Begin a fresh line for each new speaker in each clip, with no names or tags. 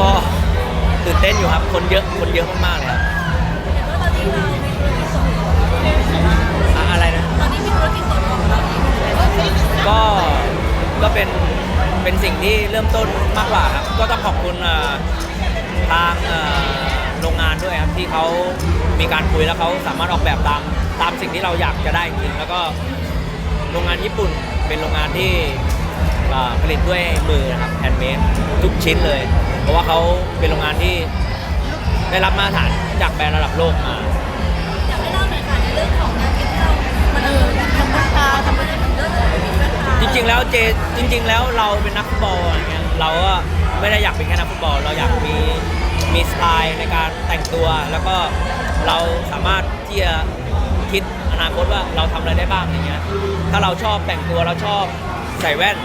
ต้นอยู่ครับ คนเยอะ คนเยอะมากๆเลยครับ
เห็นว่าตอนนี้เรามีธุรกิจส่วนตัว
อะอะไรนะ
ตอนนี้มีธุรกิจส่วนตัวของเราเอง
ก็ ก็เป็น เป็นสิ่งที่เริ่มต้นมากกว่าครับ ก็ต้องขอบคุณเอ่อทางเอ่อโรงงานด้วยครับที่เขามีการคุยแล้วเขาสามารถออกแบบตาม ตามสิ่งที่เราอยากจะได้จริงๆแล้วก็ โรงงานญี่ปุ่นเป็นโรงงานที่เอ่อผลิตด้วยมือนะครับแฮนด์เมดทุกชิ้นเลย เพราะว่าเขาเป็นโรงงานที่ได้รับมาตรฐานจากแบรนด์ระดับโลกมา
อยากให้เล่าหน่อยค่ะในเรื่องของงานที่เรามันเออทำราคาทำอะไรแบบเรื่องอะไรแบบนี้
จริงๆ แล้วเจจริง ๆ แล้วเราเป็นนักฟุตบอลอะไรเงี้ยเราก็ไม่ได้อยากเป็นแค่นักฟุตบอล เราอยากมีมีสไตล์ในการแต่งตัว แล้วก็เราสามารถที่จะคิดอนาคตว่าเราทำอะไรได้บ้างอย่างเงี้ยถ้าเราชอบแต่งตัวเราชอบใส่แว่น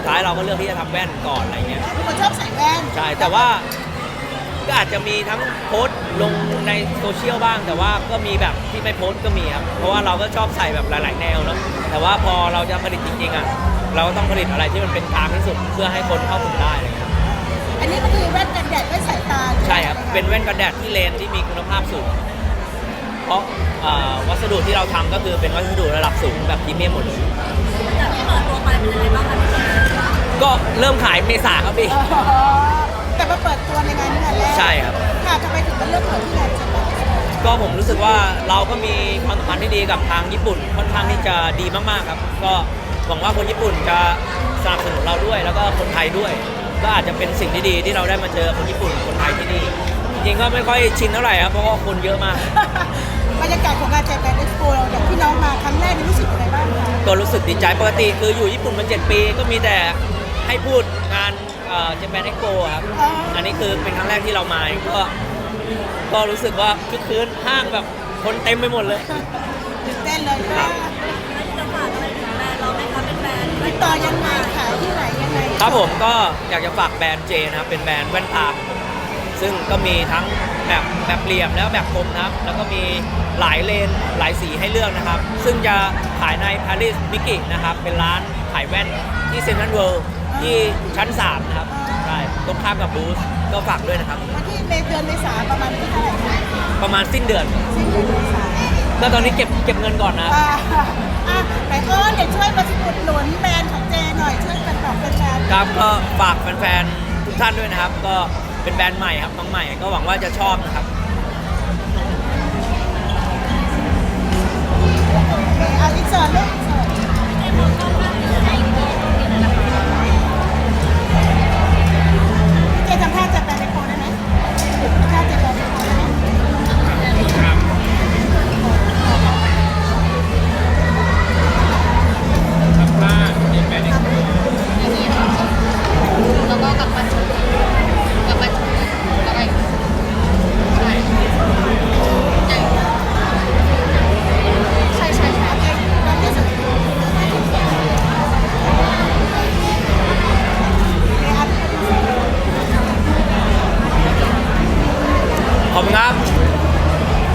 สุดท้ายเราก็เลือกที่จะทำแว่นก่อนอะไรเงี้ย
เป็นคนชอบใส่แว่น
ใช่ แต่ว่าก็อาจจะมีทั้งโพสต์ลงในโซเชียลบ้าง แต่ว่าก็มีแบบที่ไม่โพสต์ก็มีครับ เพราะว่าเราก็ชอบใส่แบบหลาย ๆ แนวเนาะแต่ว่าพอเราจะผลิตจริงๆอะเราก็ต้องผลิตอะไรที่มันเป็นกลางที่สุดเพื่อให้คนเข้าถึงได้อะไรเงี้ย
อันนี้ก็คือแว่นกันแดดแว่นสายตา
ใช่ครับเป็นแว่นกันแดดที่เลนส์ที่มีคุณภาพสูง เพราะเอ่อวัสดุที่เราทำก็คือเป็นวัสดุระดับสูงแบบพรีเมียมหมดเลย
จากที่เปิดตัวไปเป็นยังไงบ้างคะพี่เจ
ก็เริ่มขายเมษาครับพี่
อ๋อแต่มาเปิดตัวในงานนี้งานแรก
ใช่ครับ
ค่ะทำไมถึงมาเลือกเปิดที่งานจัดแบบนี้
ก็ผมรู้สึกว่าเราก็มีความสัมพันธ์ที่ดีกับทางญี่ปุ่นค่อนข้างที่จะดีมากๆครับ ก็หวังว่าคนญี่ปุ่นจะสนับสนุนเราด้วย แล้วก็คนไทยด้วยก็อาจจะเป็นสิ่งที่ดีที่เราได้มาเจอคนญี่ปุ่นคนไทยที่นี่จริงๆก็ไม่ค่อยชินเท่าไหร่ครับเพราะว่าคนเยอะมาก
บรรยากาศของงานจัดแบบเอ็กซ์โปเราอย่างที่น้องมาครั้งแรกนี่รู้สึกยังไงบ้างคะ
ก็รู้สึกดีใจปกติคืออยู่ญี่ปุ่นมา 7 ปีก็มีแต่ให้พูดงานเจแปนเอ็กโปครับ อันนี้คือเป็นครั้งแรกที่เรามาก็ก็รู้สึกว่าคึกคืนห้างแบบคนเต็มไปหมดเลย
ตื่นเต้นเลยค่ะ
แล้วจะฝากอะไรถึงแบรนด์เราไหมคะเป็นแบรนด์
ติดต่อยังไงขายที่ไหนยังไง
ครับผมก็อยากจะฝากแบรนด์เจนะครับเป็นแบรนด์แว่นตาซึ่งก็มีทั้ง แบบแบบเหลี่ยมแล้วแบบกลมนะครับ แล้วก็มีหลายเลนหลายสีให้เลือกนะครับ ซึ่งจะขายใน Paris m i k i นะครับ เป็นร้านขายแว่นที่เซ็นทรัลเวิลด์ที่ชั้น 3 นะครับ ใช่ ตรงข้ามกับบูธก็ฝากด้วยนะครับ
วันที่เมเดือนเมษาประมาณที่เท่าไหร่คะ
ประมาณสิ้นเดือน
สิ้นเดือนเมษา
ก็ตอนนี้เก็บเก็บเงินก่อนนะ
อ่าอะไหนอ้อนเดี๋ยวช่วยมาอุดหนุนแบรนด์ของเจหน่อยช่วยกันบอกแฟนๆ
ครับก็ฝากแฟนๆทุกท่านด้วยนะครับ ก็ เป็นแบรนด์ใหม่ครับน้องใหม่ก็หวังว่าจะชอบนะครับ
อเคเอาอีกส่วน